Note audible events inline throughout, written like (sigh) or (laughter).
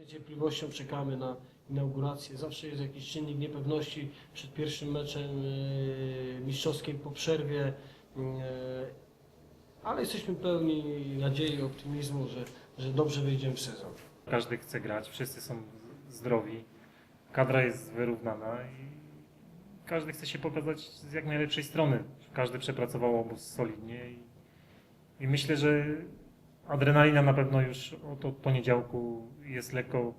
niecierpliwością czekamy na inaugurację. Zawsze jest jakiś czynnik niepewności przed pierwszym meczem e, mistrzowskim po przerwie, e, ale jesteśmy pełni nadziei i optymizmu, że, że dobrze wyjdziemy w sezon. Każdy chce grać, wszyscy są zdrowi, kadra jest wyrównana i każdy chce się pokazać z jak najlepszej strony. Każdy przepracował obóz solidnie i, i myślę, że adrenalina na pewno już od, poniedziałku jest lekko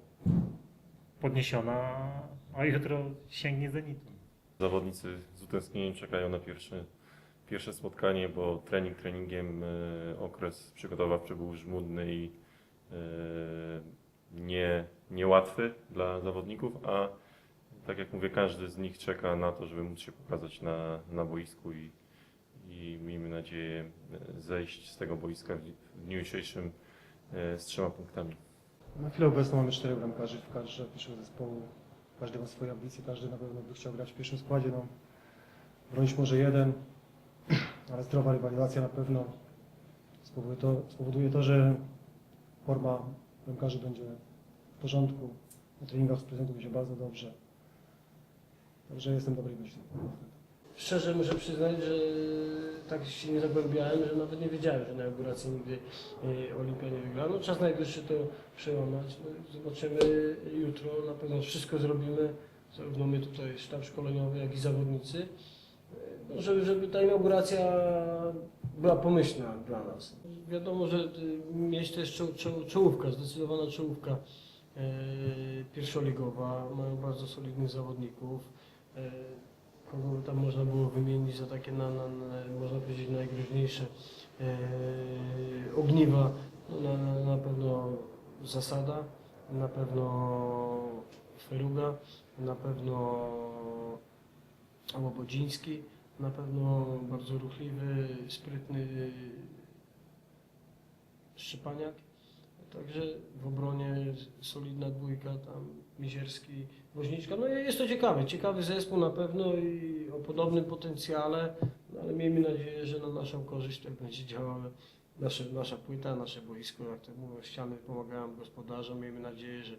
podniesiona, a jutro sięgnie zenitu. Zawodnicy z utęsknieniem czekają na pierwsze, pierwsze spotkanie, bo trening treningiem e, okres przygotowawczy był żmudny i e, nie, niełatwy dla zawodników, a tak jak mówię, każdy z nich czeka na to, żeby móc się pokazać na, na boisku i, i miejmy nadzieję e, zejść z tego boiska w dniu dzisiejszym e, z trzema punktami. Na chwilę obecną mamy czterech bramkarzy w kadrze pierwszego zespołu. Każdy ma swoje ambicje, każdy na pewno by chciał grać w pierwszym składzie. No, bronić może jeden, (clears throat) ale zdrowa rywalizacja na pewno spowoduje to, spowoduje to że forma bramkarzy będzie w porządku. Na treningach sprezentuje się bardzo dobrze. Także jestem dobrej myśli. Szczerze muszę przyznać, że tak się nie zagłębiałem, że nawet nie wiedziałem, że na inauguracji nigdy e, Olimpia nie wygra. No czas najwyższy to przełamać. No, zobaczymy jutro, na pewno wszystko zrobimy, zarówno my tutaj sztab szkoleniowy, jak i zawodnicy, e, no, żeby, żeby ta inauguracja była pomyślna dla nas. Wiadomo, że e, mieć też czo, czo, czołówka, zdecydowana czołówka pierwszoligowa, mają bardzo solidnych zawodników. E, kogo tam można było wymienić za takie, na, na, na, można powiedzieć, najgroźniejsze e, ogniwa. No, na, na, pewno Zasada, na pewno Feruga, na pewno Łobodziński, na pewno bardzo ruchliwy, sprytny Szczepaniak. Także w obronie solidna dwójka, tam Mizierski, Woźniczka. No jest to ciekawe, ciekawy zespół na pewno i o podobnym potencjale, no ale miejmy nadzieję, że na naszą korzyść tak będzie działała nasze, nasza płyta, nasze boisko, jak to mówią, ściany pomagają gospodarzom. Miejmy nadzieję, że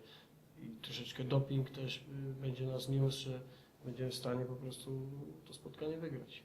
i troszeczkę doping też y, będzie nas niósł, że będziemy w stanie po prostu to spotkanie wygrać.